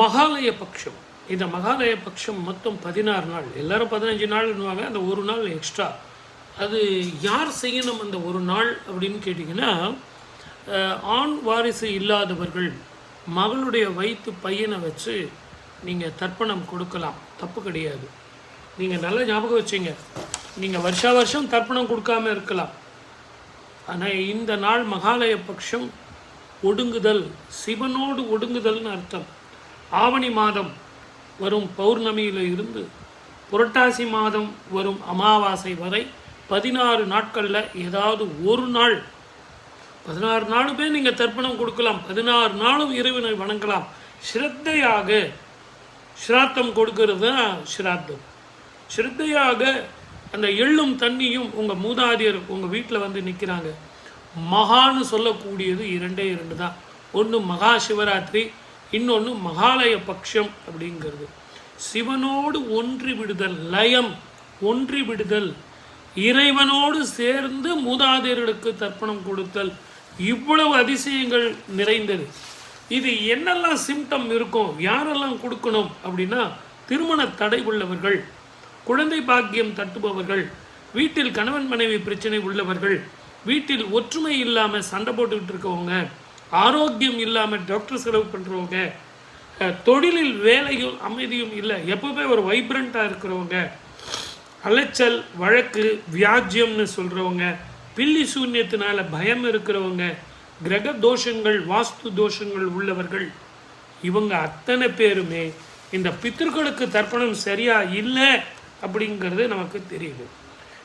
மகாலய பட்சம் இந்த மகாலய பட்சம் மொத்தம் பதினாறு நாள். எல்லாரும் பதினஞ்சு நாள்னுவாங்க அந்த ஒரு நாள் எக்ஸ்ட்ரா அது யார் செய்யணும் அந்த ஒரு நாள் அப்படின்னு கேட்டிங்கன்னா ஆண் வாரிசு இல்லாதவர்கள் மகளுடைய வயிற்று பையனை வச்சு நீங்கள் தர்ப்பணம் கொடுக்கலாம். தப்பு கிடையாது. நீங்கள் நல்லா ஞாபகம் வச்சிங்க. நீங்கள் வருஷா வருஷம் தர்ப்பணம் கொடுக்காம இருக்கலாம். ஆனால் இந்த நாள் மகாலய பட்சம் ஒடுங்குதல். சிவனோடு ஒடுங்குதல்னு அர்த்தம். ஆவணி மாதம் வரும் பௌர்ணமியில் இருந்து புரட்டாசி மாதம் வரும் அமாவாசை வரை பதினாறு நாட்களில் ஏதாவது ஒரு நாள் பதினாறு நாளுமே நீங்கள் தர்ப்பணம் கொடுக்கலாம் பதினாறு நாளும் இறைவனை வணங்கலாம். ஸ்ரத்தையாக ஸ்ராத்தம் கொடுக்கறது தான் ஸ்ராத்தம். ஸ்ரத்தையாக அந்த எள்ளும் தண்ணியும் உங்கள் மூதாதியர் உங்கள் வீட்டில் வந்து நிற்கிறாங்க மகான்னு சொல்லக்கூடியது இரண்டே இரண்டு தான். ஒன்று மகா சிவராத்திரி இன்னொன்று மகாலய பட்சம் அப்படிங்கிறது. சிவனோடு ஒன்றி விடுதல் லயம் ஒன்றி விடுதல். இறைவனோடு சேர்ந்து மூதாதையர்களுக்கு தர்ப்பணம் கொடுத்தல். இவ்வளவு அதிசயங்கள் நிறைந்தது. இது என்னெல்லாம் சிம்டம் இருக்கும்? யாரெல்லாம் கொடுக்கணும் அப்படின்னா திருமண தடை உள்ளவர்கள் குழந்தை பாக்கியம் தட்டுபவர்கள் வீட்டில் கணவன் மனைவி பிரச்சனை உள்ளவர்கள் வீட்டில் ஒற்றுமை இல்லாமல் சண்டை போட்டுக்கிட்டு இருக்கவங்க ஆரோக்கியம் இல்லாமல் டாக்டர் செலவு பண்ணுறவங்க தொழிலில் வேலையும் அமைதியும் இல்லை. எப்பவுமே ஒரு வைப்ரண்ட்டாக இருக்கிறவங்க அலைச்சல் வழக்கு வியாஜ்யம்னு சொல்கிறவங்க பில்லி சூன்யத்தினால பயம் இருக்கிறவங்க கிரக தோஷங்கள் வாஸ்து தோஷங்கள் உள்ளவர்கள் இவங்க அத்தனை பேருமே இந்த பித்தர்களுக்கு தர்ப்பணம் சரியாக இல்லை அப்படிங்கிறது நமக்கு தெரியுது.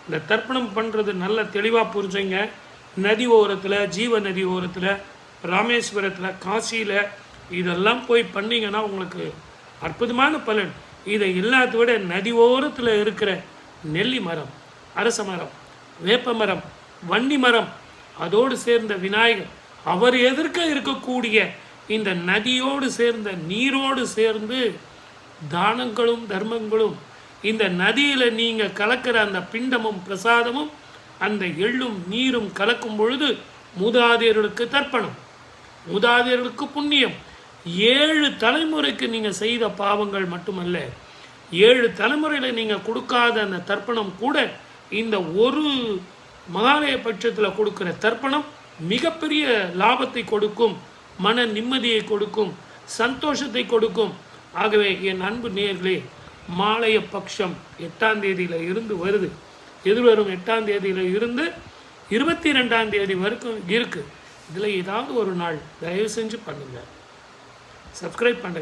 இந்த தர்ப்பணம் பண்ணுறது நல்ல தெளிவாக புரிஞ்சுங்க. நதி ஓரத்தில் ஜீவ நதி ஓரத்தில் ராமேஸ்வரத்தில் காசியில் இதெல்லாம் போய் பண்ணிங்கன்னா உங்களுக்கு அற்புதமான பலன். இதை இல்லாத விட நதி ஓரத்தில் இருக்கிற நெல்லி மரம் அரச மரம் வேப்ப மரம் வண்டி மரம் அதோடு சேர்ந்த விநாயகர் அவர் எதிர்க்க இருக்கக்கூடிய இந்த நதியோடு சேர்ந்த நீரோடு சேர்ந்து தானங்களும் தர்மங்களும் இந்த நதியில் நீங்கள் கலக்கிற அந்த பிண்டமும் பிரசாதமும் அந்த எள்ளும் நீரும் கலக்கும் பொழுது மூதாதையர்களுக்கு தர்ப்பணம். மூதாதையர்களுக்கு புண்ணியம். ஏழு தலைமுறைக்கு நீங்கள் செய்த பாவங்கள் மட்டுமல்ல ஏழு தலைமுறையில் நீங்கள் கொடுக்காத அந்த தர்ப்பணம் கூட இந்த ஒரு மகாலய பட்சத்தில் கொடுக்குற தர்ப்பணம் மிகப்பெரிய லாபத்தை கொடுக்கும் மன நிம்மதியை கொடுக்கும் சந்தோஷத்தை கொடுக்கும். ஆகவே என் அன்பு நேர்களே மாலைய பட்சம் எட்டாம் தேதியில் இருந்து வருது. எதிர்வரும் எட்டாம் தேதியில் இருந்து இருபத்தி ரெண்டாம் தேதி வரைக்கும் இருக்குது இதில் ஏதாவது ஒரு நாள் தயவு செஞ்சு பண்ணுங்கள் சப்ஸ்கிரைப் பண்ணுங்கள்